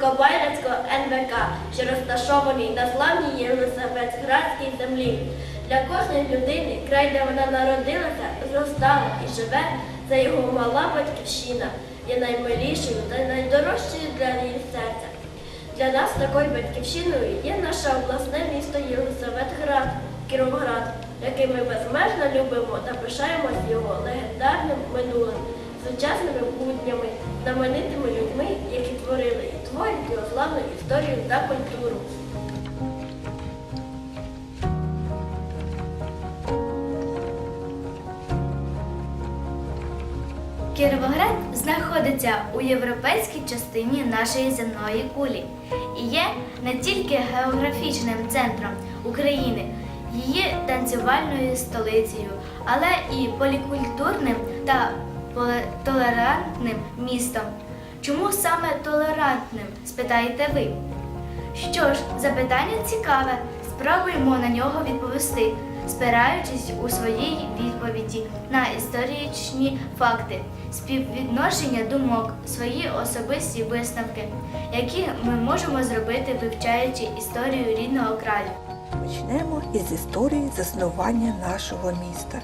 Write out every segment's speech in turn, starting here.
Великобайрацького НВК, що розташований на славній Єлисаветградській землі. Для кожної людини, край, де вона народилася, зростала і живе, це його мала батьківщина, є наймилішою та найдорожчою для її серця. Для нас такою батьківщиною є наше обласне місто Єлисаветград, Кіровоград, який ми безмежно любимо та пишаємось його легендарним минулим, сучасними буднями, знаменитими людьми, які творили і творять його славну історію та культуру. Кіровоград знаходиться у європейській частині нашої земної кулі і є не тільки географічним центром України, її танцювальною столицею, але і полікультурним та толерантним містом. Чому саме толерантним, спитаєте ви? Що ж, запитання цікаве, спробуємо на нього відповісти, спираючись у своїй відповіді на історичні факти, співвідношення думок, свої особисті висновки, які ми можемо зробити, вивчаючи історію рідного краю. Почнемо із історії заснування нашого міста,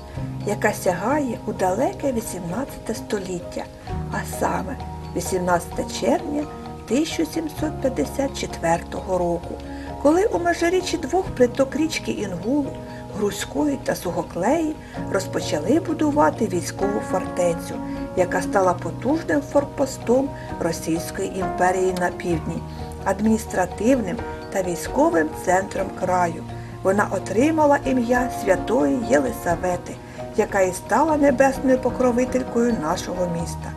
яка сягає у далеке 18 століття, а саме 18 червня 1754 року, коли у межиріччі двох приток річки Інгулу, Грузької та Сугоклеї розпочали будувати військову фортецю, яка стала потужним форпостом Російської імперії на півдні, адміністративним та військовим центром краю. Вона отримала ім'я святої Єлисавети, яка і стала небесною покровителькою нашого міста.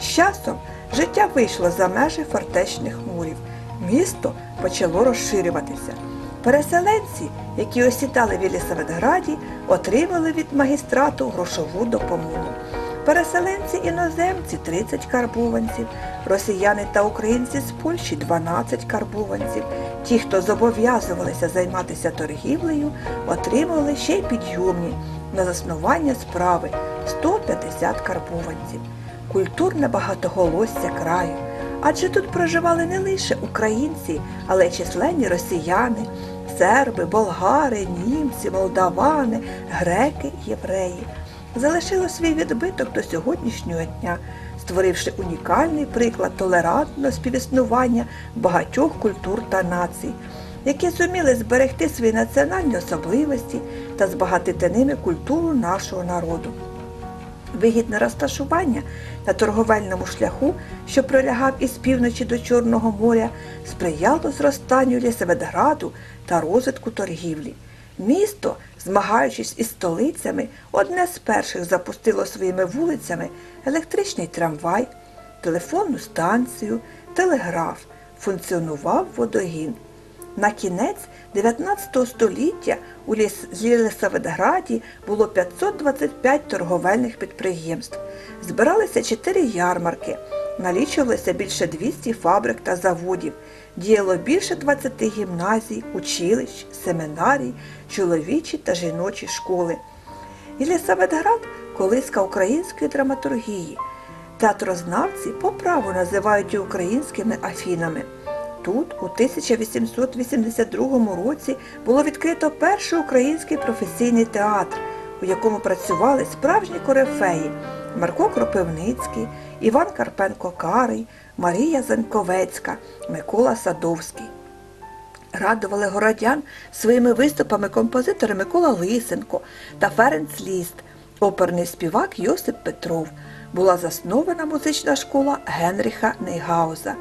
З часом життя вийшло за межі фортечних мурів. Місто почало розширюватися. Переселенці, які осідали в Єлисаветграді, отримали від магістрату грошову допомогу. Переселенці іноземці 30 карбованців, росіяни та українці з Польщі 12 карбованців. Ті, хто зобов'язувалися займатися торгівлею, отримували ще й підйомні на заснування справи 150 карбованців. Культурне багатоголосся краю. Адже тут проживали не лише українці, але й численні росіяни, серби, болгари, німці, молдавани, греки, євреї. Залишило свій відбиток до сьогоднішнього дня, створивши унікальний приклад толерантного співіснування багатьох культур та націй, які зуміли зберегти свої національні особливості та збагатити ними культуру нашого народу. Вигідне розташування на торговельному шляху, що пролягав із півночі до Чорного моря, сприяло зростанню Лісаведграду та розвитку торгівлі. Місто, змагаючись із столицями, одне з перших запустило своїми вулицями електричний трамвай, телефонну станцію, телеграф, функціонував водогін. На кінець 19 століття у Ліс- Єлисаветграді було 525 торговельних підприємств. Збиралися 4 ярмарки, налічувалося більше 200 фабрик та заводів, діяло більше 20 гімназій, училищ, семінарій, чоловічі та жіночі школи. Єлисаветград – колиска української драматургії. Театрознавці по праву називають її українськими афінами. Тут у 1882 році було відкрито перший український професійний театр, у якому працювали справжні корифеї Марко Кропивницький, Іван Карпенко Карий, Марія Заньковецька, Микола Садовський. Радували городян своїми виступами композитори Микола Лисенко та Ференц Ліст, оперний співак Йосип Петров. Була заснована музична школа Генріха Нейгауза.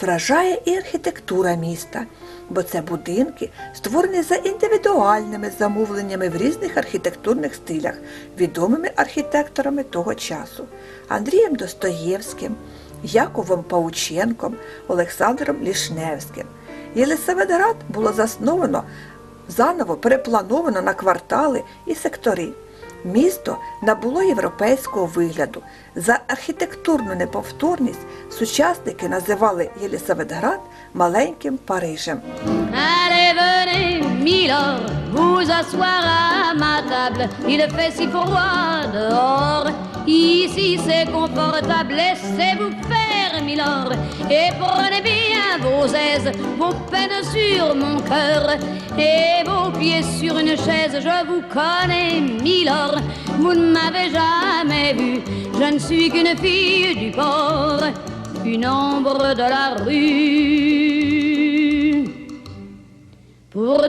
Вражає і архітектура міста, бо це будинки, створені за індивідуальними замовленнями в різних архітектурних стилях, відомими архітекторами того часу Андрієм Достоєвським, Яковом Паученком, Олександром Лішневським. Єлисаветград було засновано, заново переплановано на квартали і сектори. Місто набуло європейського вигляду. За архітектурну неповторність сучасники називали Єлисаветград маленьким Парижем. Vous. Ici c'est confortable, faire, milord, et prenez bien vos aises, vos peines sur mon cœur, et vos pieds sur une chaise. Je vous connais, milord, vous ne m'avez jamais vu. Je ne suis qu'une fille du port, une ombre de la rue.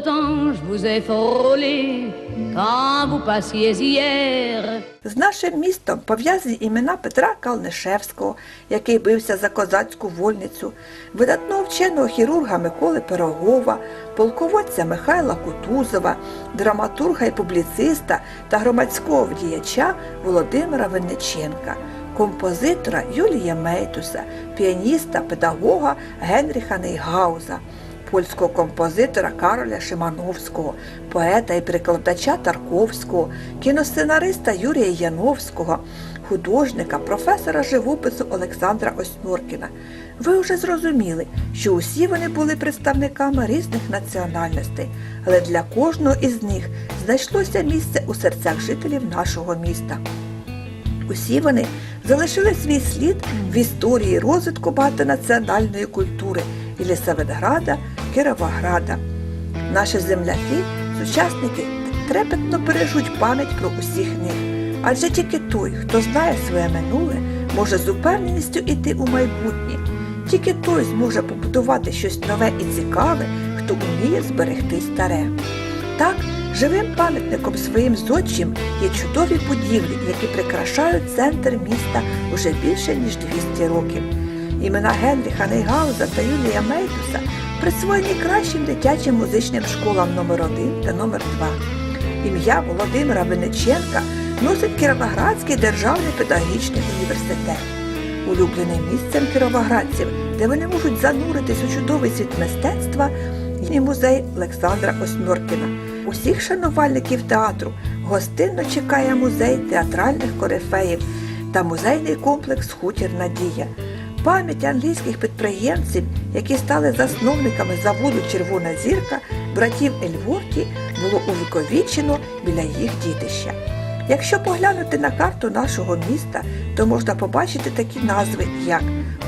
Pourtant, je vous ai frôlé quand vous passiez hier. З нашим містом пов'язані імена Петра Калнишевського, який бився за козацьку вольницю, видатного вченого хірурга Миколи Пирогова, полководця Михайла Кутузова, драматурга і публіциста та громадського діяча Володимира Винниченка, композитора Юлія Мейтуса, піаніста, педагога Генріха Нейгауза польського композитора Кароля Шимановського, поета і перекладача Тарковського, кіносценариста Юрія Яновського, художника, професора живопису Олександра Осьморкіна. Ви вже зрозуміли, що усі вони були представниками різних національностей, але для кожного із них знайшлося місце у серцях жителів нашого міста. Усі вони залишили свій слід в історії розвитку багатонаціональної культури Єлісаветграда, Кіровограда. Наші земляки, сучасники трепетно бережуть пам'ять про усіх них. Адже тільки той, хто знає своє минуле, може з упевненістю йти у майбутнє. Тільки той зможе побудувати щось нове і цікаве, хто вміє зберегти старе. Так, живим пам'ятником своїм зодчим є чудові будівлі, які прикрашають центр міста уже більше ніж 200 років. Імена Генріха Нейгауза та Юлія Мейтуса присвоєні кращим дитячим музичним школам номер 1 та номер 2 Ім'я Володимира Винниченка носить Кіровоградський державний педагогічний університет. Улюбленим місцем кіровоградців, де вони можуть зануритись у чудовий світ мистецтва, і музей Олександра Осьмьоркіна. Усіх шанувальників театру гостинно чекає музей театральних корифеїв та музейний комплекс Хутір Надія. Пам'ять англійських підприємців, які стали засновниками заводу Червона зірка, братів Ельворті, було увіковічено біля їх дітища. Якщо поглянути на карту нашого міста, то можна побачити такі назви, як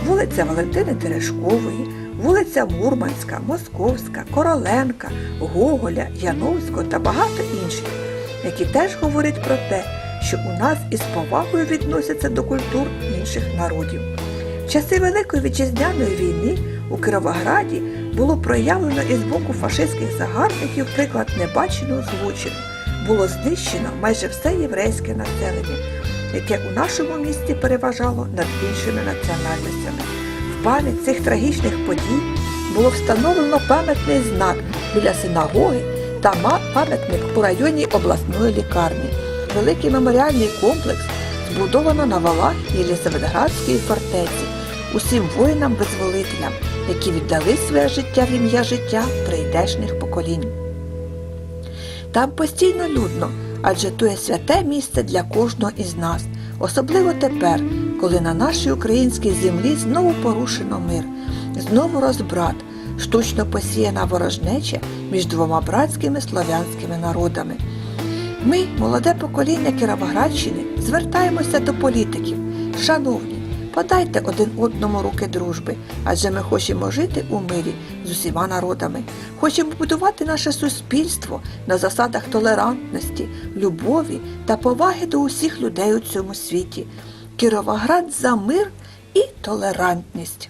вулиця Валентини Терешкової, вулиця Мурманська, Московська, Короленка, Гоголя, Яновського та багато інших, які теж говорять про те, що у нас із повагою відносяться до культур інших народів. В часи Великої вітчизняної війни у Кіровограді було проявлено із боку фашистських загарбників приклад небаченого злочину. Було знищено майже все єврейське населення, яке у нашому місті переважало над іншими національностями. В пам'ять цих трагічних подій було встановлено пам'ятний знак біля синагоги та пам'ятник у районі обласної лікарні. Великий меморіальний комплекс збудовано на валах Єлісаветградської фортеці усім воїнам-визволителям, які віддали своє життя в ім'я життя прийдешних поколінь. Там постійно людно, адже то є святе місце для кожного із нас, особливо тепер, коли на нашій українській землі знову порушено мир, знову розбрат, штучно посіяна ворожнеча між двома братськими слов'янськими народами. Ми, молоде покоління Кіровоградщини, звертаємося до політиків. Шановні, подайте один одному руки дружби, адже ми хочемо жити у мирі з усіма народами. Хочемо будувати наше суспільство на засадах толерантності, любові та поваги до усіх людей у цьому світі. Кіровоград за мир і толерантність.